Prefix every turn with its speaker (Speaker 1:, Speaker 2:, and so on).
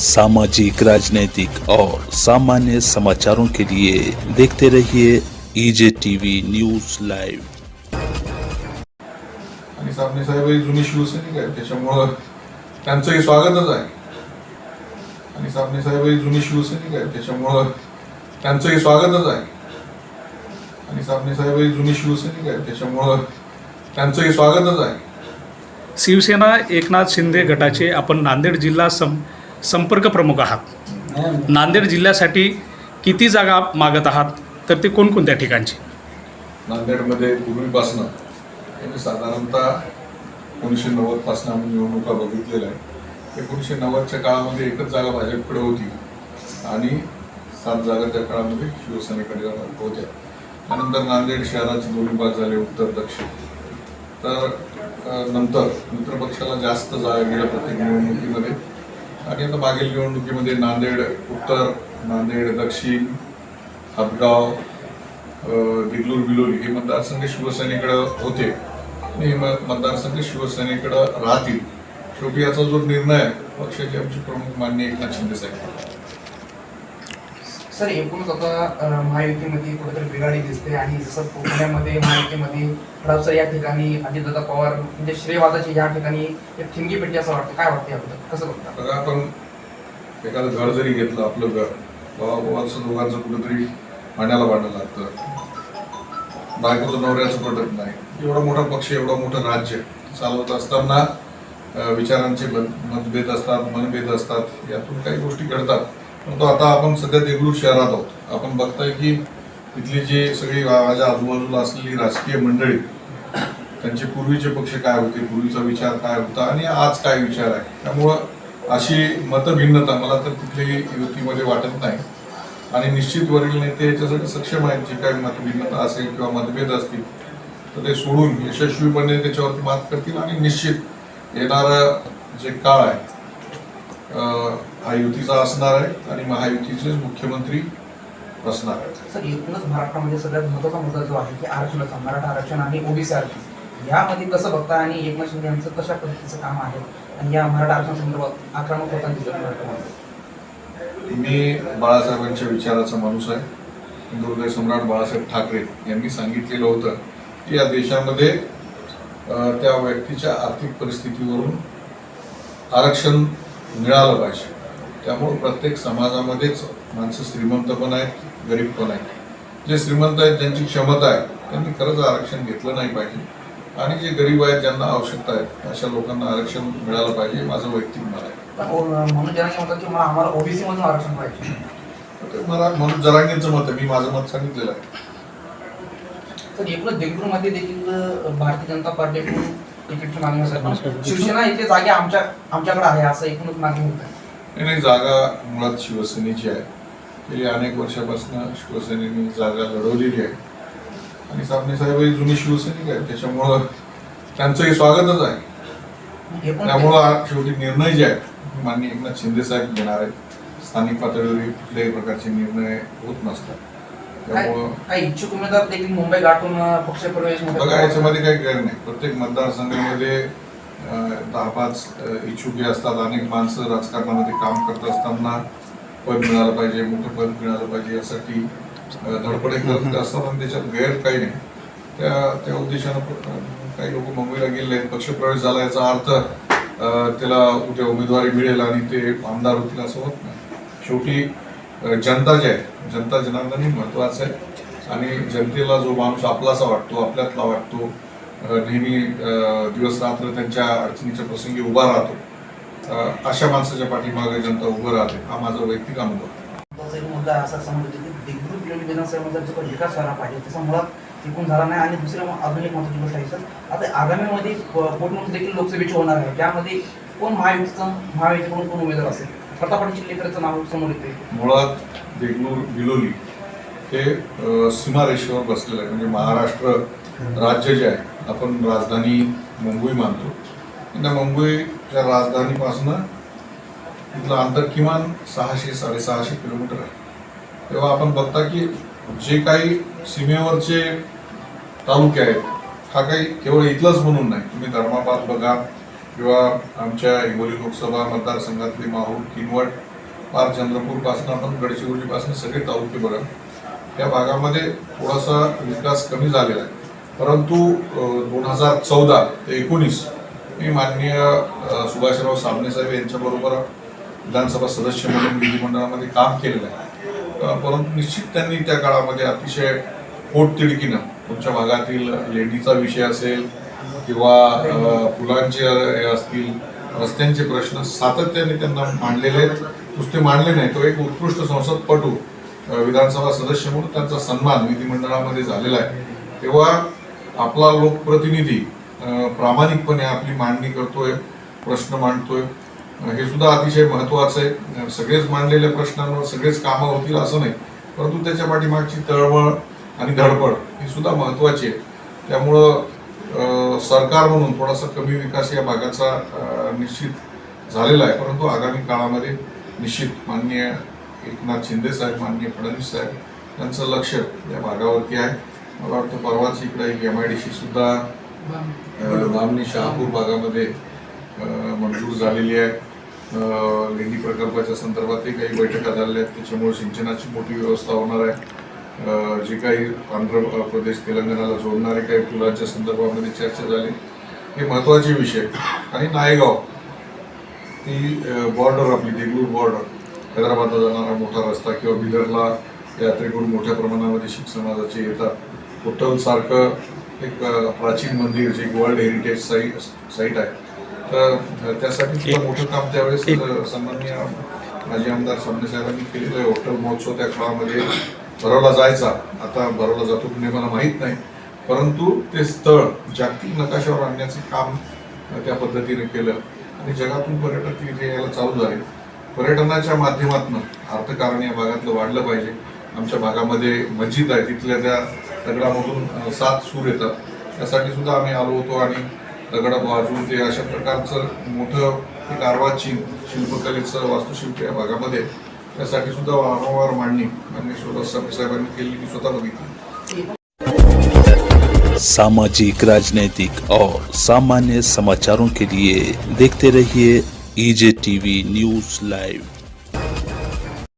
Speaker 1: सामाजिक राजनीतिक और सामान्य समाचारों के लिए देखते रहिए ईजे टीवी न्यूज लाइव
Speaker 2: आणि साबणे साहेब ही जुनी शिवसैनिक आहे त्याच्यामुळं त्यांचंही स्वागतच आहे. आणि साबणे साहेब ही जुनी शिवसैनिक आहे त्याच्यामुळं त्यांचंही स्वागतच आहे. आणि साबणे साहेब ही जुनी शिवसैनिक आहे त्याच्यामुळं त्यांचंही स्वागतच आहे.
Speaker 3: शिवसेना एकनाथ शिंदे गटाचे आपण नांदेड जिल्हा सं संपर्क प्रमुख आहात. नांदेड जिल्ह्यासाठी किती जागा मागत आहात? तर ते कोणकोणत्या ठिकाणची?
Speaker 2: नांदेडमध्ये पूर्वीपासनं म्हणजे साधारणतः एकोणीसशे नव्वदपासून आम्ही निवडणुका बघितलेल्या आहेत. एकोणीसशे नव्वदच्या काळामध्ये एकच जागा भाजपकडे होती आणि सात जागा त्या काळामध्ये शिवसेनेकडे होत्या. त्यानंतर नांदेड शहराचे दोन्ही भाग झाले उत्तर दक्षिण. तर नंतर मित्रपक्षाला जास्त जागा गेल्या प्रत्येक निवडणुकीमध्ये. आणि आता मागील निवडणुकीमध्ये नांदेड उत्तर नांदेड दक्षिण हदगाव अ, देगलूर बिलोली हे मतदारसंघ शिवसेनेकडं होते. आणि हे म- मतदारसंघ शिवसेनेकडं राहतील. शेवटी याचा जो निर्णय आहे, पक्षाचे आमचे प्रमुख मान्य एकनाथ शिंदे साहेब.
Speaker 4: सर एकूणच आता महायुतीमध्ये कुठेतरी बिघाडी दिसते आणि जसं पुण्यामध्ये महायुतीमध्ये रावसर या ठिकाणी अजितदादा पवार म्हणजे श्रेयवादाची या ठिकाणी एक ठिणगी पेटली असं वाटतं. काय वाटतं याबद्दल? कसं बघता?
Speaker 2: बघा आपण एखादं घर जरी घेतलं आपलं घर बाबाचं दोघांचं कुठेतरी भांड्याला वाटायला लागतं. बायकोचं नवऱ्याचं पटत नाही. एवढा मोठा पक्ष एवढा मोठं राज्य चालवत असताना विचारांचे मतभेद असतात मनभेद असतात यातून काही गोष्टी घडतात. परंतु आता आपण सध्या देगलूर शहरात आहोत. आपण बघताय की इथली जी सगळी माझ्या आजूबाजूला असलेली राजकीय मंडळी त्यांचे पूर्वीचे पक्ष काय होते पूर्वीचा विचार काय होता आणि आज काय विचार आहे? त्यामुळं अशी मतभिन्नता मला तर कुठल्याही युतीमध्ये वाटत नाही. आणि निश्चित वरील नेते याच्यासाठी सक्षम आहेत जी काही मतभिन्नता असेल किंवा मतभेद असतील तर ते सोडून यशस्वीपणे त्याच्यावरती मात करतील आणि निश्चित येणारं जे काळ आहे हा युतीचा असणार आहे आणि महायुतीचेच मुख्यमंत्री असणार आहेत.
Speaker 4: सर एकूणच महाराष्ट्रामध्ये सगळ्यात महत्त्वाचा मुद्दा जो आहे की आरक्षणाचा मराठा आरक्षण आणि ओबीसी आरक्षण. यामध्ये कसं बघता आणि एकनाथ शिंदे यांचं कशा पद्धतीचं काम आहे? आणि या मराठा आरक्षण संदर्भात आक्रमक होताना दिसत मराठवाड्यामध्ये
Speaker 2: मी बाळासाहेबांच्या विचाराचा माणूस आहे. हिंदू हृदय सम्राट बाळासाहेब ठाकरे यांनी सांगितलेलं होतं की या देशामध्ये त्या व्यक्तीच्या आर्थिक परिस्थितीवरून आरक्षण मिळालं पाहिजे. त्यामुळं प्रत्येक समाजामध्येच माणसं श्रीमंत पण आहेत गरीब पण आहेत. जे श्रीमंत आहेत ज्यांची क्षमता आहे त्यांनी खरंच आरक्षण घेतलं नाही पाहिजे. आणि जे गरीब आहेत ज्यांना आवश्यकता आहे अशा लोकांना आरक्षण मिळालं पाहिजे माझं वैयक्तिक मत आहे.
Speaker 4: मला आम्हाला ओबीसी मधून आरक्षण पाहिजे.
Speaker 2: ते मला म्हणून जरांगींचं मत आहे मी माझं मत सांगितलेलं आहे.
Speaker 4: तर एकूणच देगलूरमध्ये देखील भारतीय जनता पार्टीकडून शिवसेना इथे जागे आमच्या आमच्याकडे आहे असं एकूणच मागणी होत. आहे
Speaker 2: नाही जागा मुळात शिवसेनेची आहे. गेली अनेक वर्षापासून शिवसेनेने जागा लढवलेली आहे. आणि साबणे साहेब ही जुनी शिवसैनिक आहे त्याच्यामुळं त्यांचंही स्वागतच आहे. त्यामुळं हा शेवटी निर्णय जे आहेत माननीय एकनाथ शिंदे साहेब घेणार आहेत. स्थानिक पातळीवर कुठल्याही प्रकारचे निर्णय होत नसतात. त्यामुळं
Speaker 4: काही इच्छुक उमेदवार देखील मुंबई गाठून अं, पक्षप्रवेश मोठ्या
Speaker 2: बघा याच्यामध्ये काही गैर नाही. प्रत्येक मतदारसंघामध्ये दहा पाच इच्छुक असतात. अनेक माणसं राजकारणामध्ये काम करत असताना पद मिळालं पाहिजे मोठं पद मिळालं पाहिजे यासाठी धडपडे करत असतात आणि त्याच्यात गैर काही नाही. त्या त्या उद्देशानं काही लोक मुंबईला गेले पक्षप्रवेश झाला याचा अर्थ त्याला उद्या उमेदवारी मिळेल आणि ते आमदार होतील असं होत नाही. शेवटी जनता जे आहे जनता जनार्दन हे महत्वाचं आहे. आणि जनतेला जो माणूस आपलासा वाटतो आपल्यातला वाटतो नेहमी दिवस रात्र त्यांच्या अडचणीच्या प्रसंगी उभा राहतो. अशा माणसाच्या पाठीमागे जनता उभं राहते. हा माझा वैयक्तिक अनुभव. आहे.
Speaker 4: एक मुद्दा असा समोर की देगलूर बिलोली विधानसभेमध्ये जो विकास व्हायला पाहिजे. त्याचा मुळात टिकून झाला नाही आणि दुसरं अजून एक महत्त्वाची गोष्ट आहे सर. आता आगामीमध्ये प- पोटनिवडणूक देखील लोकसभेची होणार आहे. त्यामध्ये कोण महायुतीचा महायुतीकडून कोण उमेदवार असेल? प्रतापण चिल्लेकरचं नाव समोर येते
Speaker 2: मुळात देगलूर बिलोली हे सीमारेषेवर बसलेलं आहे म्हणजे महाराष्ट्र राज्य जे आहे आपण राजधानी मुंबई मानतो. त्या मुंबईच्या राजधानीपासनं तिथलं अंतर किमान सहाशे साडेसहाशे किलोमीटर आहे. तेव्हा आपण बघता की जे काही सीमेवरचे तालुके आहेत हा काही केवळ इथलंच म्हणून नाही. तुम्ही धर्माबाद बघा किंवा आमच्या हिंगोली लोकसभा मतदारसंघातले माहूर किनवट पार चंद्रपूरपासून आपण गडचिरोलीपासून सगळे तालुके बघा त्या भागामध्ये थोडासा विकास कमी झालेला आहे. परंतु दोन हजार चौदा ते एकोणीस मी माननीय सुभाषराव साबणेसाहेब यांच्याबरोबर विधानसभा सदस्य म्हणून विधिमंडळामध्ये काम केलेलं आहे. परंतु निश्चित त्यांनी त्या काळामध्ये अतिशय पोटतिडकीनं तुमच्या भागातील लेडीचा विषय असेल किंवा फुलांचे हे असतील रस्त्यांचे प्रश्न सातत्याने त्यांना मांडलेले आहेत. नुसते मांडले नाही तो एक उत्कृष्ट संसदपटू विधानसभा सदस्य म्हणून त्यांचा सन्मान विधिमंडळामध्ये झालेला आहे. तेव्हा आपला लोकप्रतिनिधी प्रामाणिकपणे आपली मांडणी करतोय प्रश्न मांडतोय. हे सुद्धा अतिशय महत्वाचं आहे. सगळेच मांडलेल्या प्रश्नांवर सगळेच कामं होतील असं नाही. परंतु त्याच्या पाठीमागची तळमळ आणि धडपड ही सुद्धा महत्वाची आहे. त्यामुळं सरकार म्हणून थोडासा कमी विकास या भागाचा निश्चित झालेला आहे. परंतु आगामी काळामध्ये निश्चित माननीय एकनाथ शिंदे साहेब माननीय फडणवीस साहेब यांचं लक्ष या भागावरती आहे. मला वाटतं परवाच इकडे एक एम आय डी सी सुद्धा बामणी शहापूर भागामध्ये मंजूर झालेली आहे. अ, लेंडी प्रकल्पाच्या संदर्भातही काही बैठका झालेल्या आहेत. त्याच्यामुळे सिंचनाची मोठी व्यवस्था होणार आहे. जे काही आंध्र प्रदेश तेलंगणाला जोडणारे काही पुलांच्या संदर्भामध्ये चर्चा झाली. हे महत्त्वाचे विषय. आणि नायगाव ती बॉर्डर आपली देगलूर बॉर्डर हैदराबादला जाणारा मोठा रस्ता किंवा बिदरला यात्रेकरू मोठ्या प्रमाणामध्ये शीख समाजाचे येतात. होटल सारखं एक प्राचीन मंदिर जे वर्ल्ड हेरिटेज साईट साईट आहे. तर त्यासाठी सुद्धा मोठं काम त्यावेळेस सन्माननीय माजी आमदार सामने साहेबांनी केलेलं आहे. हॉटेल महोत्सव त्या काळामध्ये भरवला जायचा. आता भरवला जातो की नाही मला माहीत नाही. परंतु ते स्थळ जागतिक नकाशावर आणण्याचे काम त्या पद्धतीने केलं. आणि जगातून पर्यटक तिथे यायला चालू झाले. पर्यटनाच्या माध्यमातून अर्थकारण या भागातलं वाढलं पाहिजे. आमच्या भागामध्ये मस्जिद आहे. तिथल्या त्या दगडामधून सात सूर येतात. त्यासाठी सुद्धा आम्ही आलो होतो आणि दगड वाजवून ते अशा प्रकारचं मोठं एक आर्वाचीन शिल्पकलेचं वास्तुशिल्प या भागामध्ये त्यासाठी सुद्धा वारंवार मांडणी माननीय स्वतः साहेबांनी केली मी स्वतः बघितली.
Speaker 1: सामाजिक राजनैतिक और सामान्य समाचारों के लिए देखते रहिए ईजे टीवी न्यूज लाइव